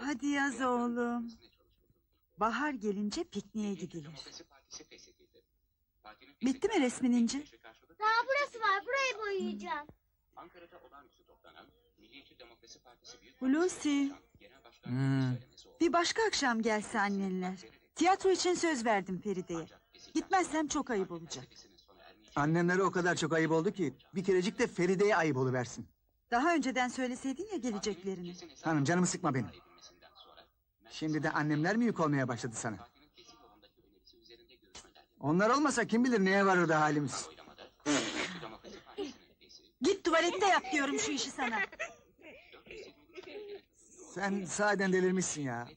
Hadi yaz oğlum. Bahar gelince pikniğe gidilir. Bitti mi resmin İnci? Daha burası var. Burayı boyayacağım. Ankara'da olağanüstü toplanan Milliyetçi Demokrasi Partisi Büyük Hulusi, Hmm. bir başka akşam gelse annenler. Tiyatro için söz verdim Feride'ye. Gitmezsem çok ayıp olacak. Annemlere o kadar çok ayıp oldu ki bir kerecik de Feride'ye ayıp oluversin. Daha önceden söyleseydin ya geleceklerini. Hanım canımı sıkma benim. Şimdi de annemler mi yük olmaya başladı sana? Onlar olmasa kim bilir neye varırdı halimiz. Git tuvalette yap diyorum şu işi sana. Sen sahiden delirmişsin ya.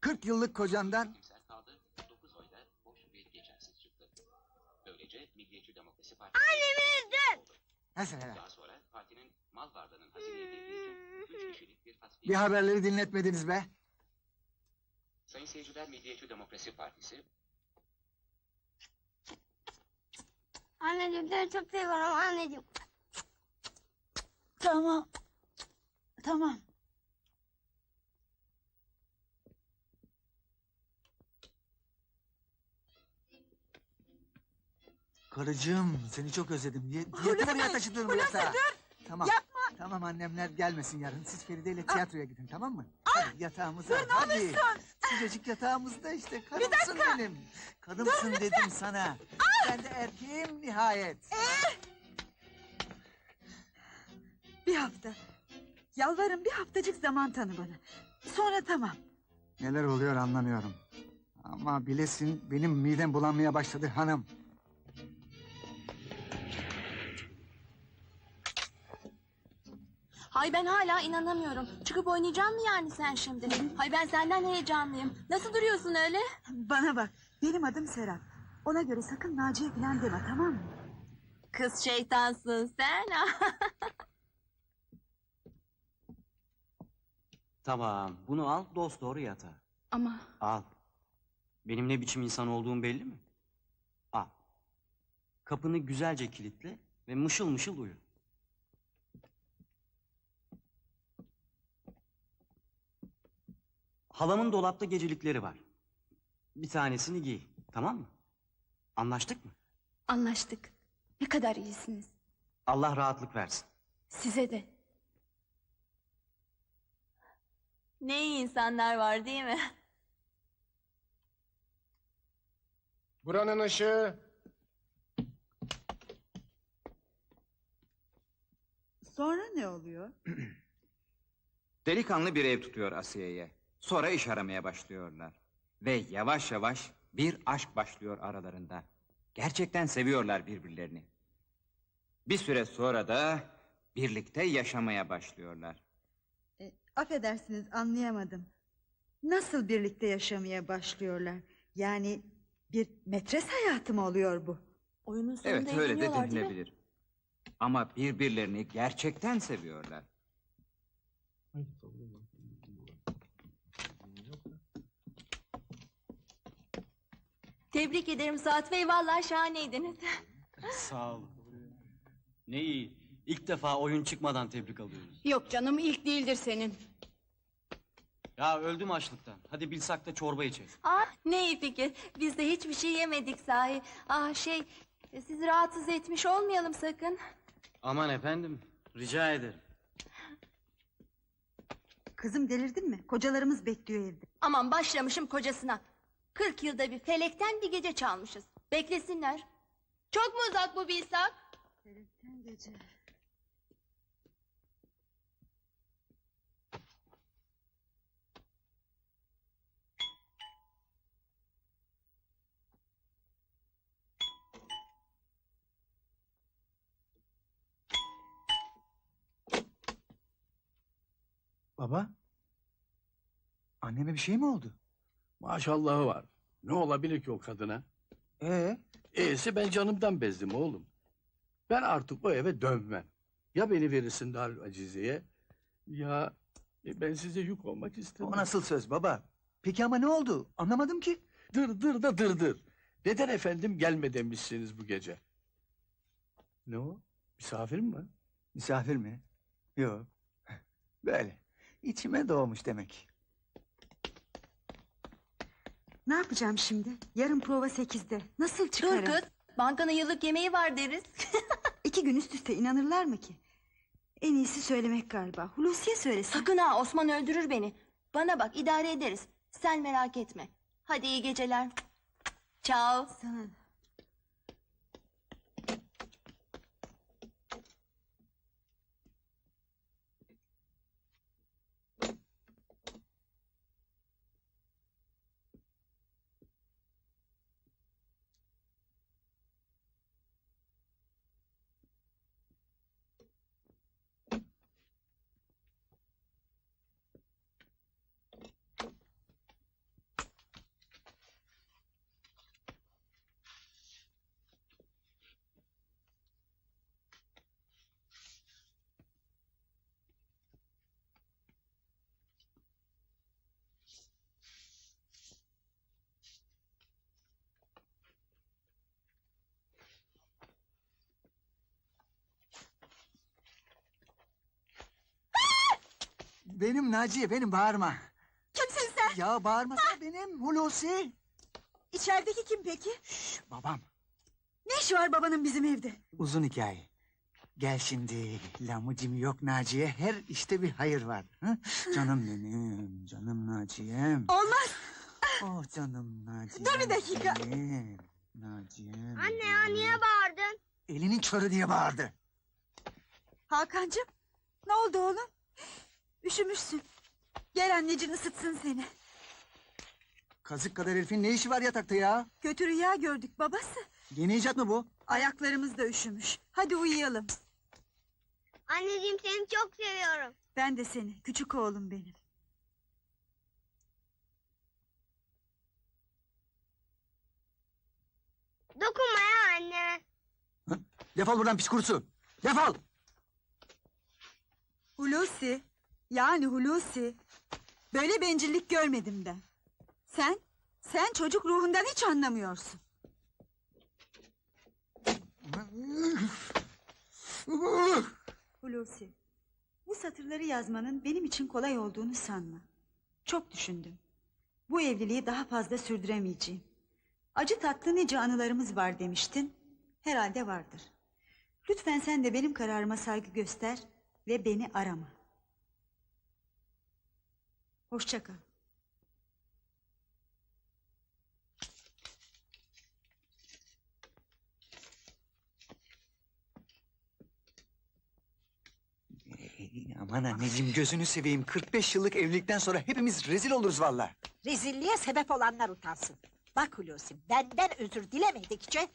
40 yıllık kocandan İyimser kaldı, dokuz oyda boş bir geçersiz çıktı. Böylece Milliyetçi Demokrasi Partisi... Annemi üzdün. Mesela Daha sonra partinin mal varlığının hazine edildiği için üç kişilik bir tasfiye... bir haberleri dinletmediniz be. Sayın seyirciler Milliyetçi Demokrasi Partisi Anneciğim seni çok seviyorum anneciğim. Tamam. Tamam. Karıcığım seni çok özledim. Ye, yeter oraya taşıdığım bu yatağı. Tamam. Yapma. Tamam annemler gelmesin yarın. Siz Feride ile tiyatroya gidin tamam mı? Hadi yatağımıza hadi. Sıcacık yatağımızda işte. Karımsın benim. Kadımsın dedim sana. Ben de erkeğim nihayet. Bir hafta. Yalvarırım bir haftacık zaman tanı bana. Sonra tamam. Neler oluyor anlamıyorum. Ama bilesin benim midem bulanmaya başladı hanım. Hay ben hala inanamıyorum. Çıkıp oynayacak mı yani sen şimdi? Hay ben senden heyecanlıyım. Nasıl duruyorsun öyle? Bana bak. Benim adım Serap. Ona göre sakın Naciye falan deme tamam mı? Kız şeytansın sen. Tamam, bunu al, dost doğru yatağa. Ama Al. Benim ne biçim insan olduğum belli mi? Al. Kapını güzelce kilitle ve mışıl mışıl uyu. Halamın dolapta gecelikleri var. Bir tanesini giy, tamam mı? Anlaştık mı? anlaştık. Ne kadar iyisiniz. Allah rahatlık versin. Size de. Ne iyi insanlar var değil mi? Buranın ışığı. Sonra ne oluyor? Delikanlı bir ev tutuyor Asiye'ye. Sonra iş aramaya başlıyorlar. Ve yavaş yavaş bir aşk başlıyor aralarında. Gerçekten seviyorlar birbirlerini. Bir süre sonra da birlikte yaşamaya başlıyorlar. E, affedersiniz anlayamadım. Nasıl birlikte yaşamaya başlıyorlar? Yani bir metres hayatı mı oluyor bu? Oyunun sonunda Evet öyle de denilebilir. Ama birbirlerini gerçekten seviyorlar. Tebrik ederim Suat Bey. Vallahi şahaneydiniz. Sağ ol. Ne iyi. İlk defa oyun çıkmadan tebrik alıyoruz. Yok canım ilk değildir senin. Ya öldüm açlıktan. Hadi bilsak da çorba içelim. Ah ne iyi fikir. Biz de hiçbir şey yemedik sahi. Ah şey sizi rahatsız etmiş olmayalım sakın. Aman efendim, rica ederim. Kızım delirdin mi? Kocalarımız bekliyor evde. Aman başlamışım kocasına. Kırk yılda bir felekten bir gece çalmışız. Beklesinler. Çok mu uzak bu bilsak? gece. Baba. Anneme bir şey mi oldu? Maşallahı var. Ne olabilir ki o kadına? Ee? E'si ben canımdan bezdim oğlum. Ben artık o eve dönmem. Ya beni verirsin Darül Acize'ye ya e, ben size yük olmak istemem. O nasıl söz baba? Peki ama ne oldu? Anlamadım ki. Dır dır da dır dır. Neden efendim gelme demişsiniz bu gece? Ne o? Misafir mi var? Misafir mi? Yok. Böyle. İçime doğmuş demek. Ne yapacağım şimdi? Yarın prova sekizde. Nasıl çıkarım? Dur kız. Bankanın yıllık yemeği var deriz. İki gün üst üste inanırlar mı ki? En iyisi söylemek galiba. Hulusi'ye söylesin. Sakın ha Osman öldürür beni. Bana bak idare ederiz. Sen merak etme. Hadi iyi geceler. Ciao. Sana da. Benim Naciye benim bağırma. Kimsin sen? Ya bağırmasana benim Hulusi. İçerideki kim peki? Babam Ne işi var babanın bizim evde? uzun hikaye. Gel şimdi lamucim yok Naciye her işte bir hayır var. Hı? Canım benim canım Naciye'm. Olmaz. Oh canım Naciye'm. Dur bir dakika. benim, Naciye'm. Anne ya niye bağırdın? Elinin körü diye bağırdı. Hakan'cığım ne oldu oğlum? Üşümüşsün. Gel anneciğin ısıtsın seni. Kazık kadar herifin ne işi var yatakta ya? Kötü rüya gördük babası. Yeni icat mı bu? Ayaklarımız da üşümüş. Hadi uyuyalım. Anneciğim seni çok seviyorum. Ben de seni küçük oğlum benim. Dokunma ya anneme. Defol buradan pis kurusu. Defol. Hulusi. Yani Hulusi. Böyle bencillik görmedim ben. Sen, sen çocuk ruhundan hiç anlamıyorsun. Hulusi. Bu satırları yazmanın benim için kolay olduğunu sanma. Çok düşündüm. Bu evliliği daha fazla sürdüremeyeceğim. Acı tatlı nice anılarımız var demiştin. Herhalde vardır. Lütfen sen de benim kararıma saygı göster ve beni arama. Hoşça kal. Ey, Aman anneciğim gözünü seveyim. 45 yıllık evlilikten sonra hepimiz rezil oluruz valla. Rezilliğe sebep olanlar utansın. Bak Hulusi benden özür dilemedikçe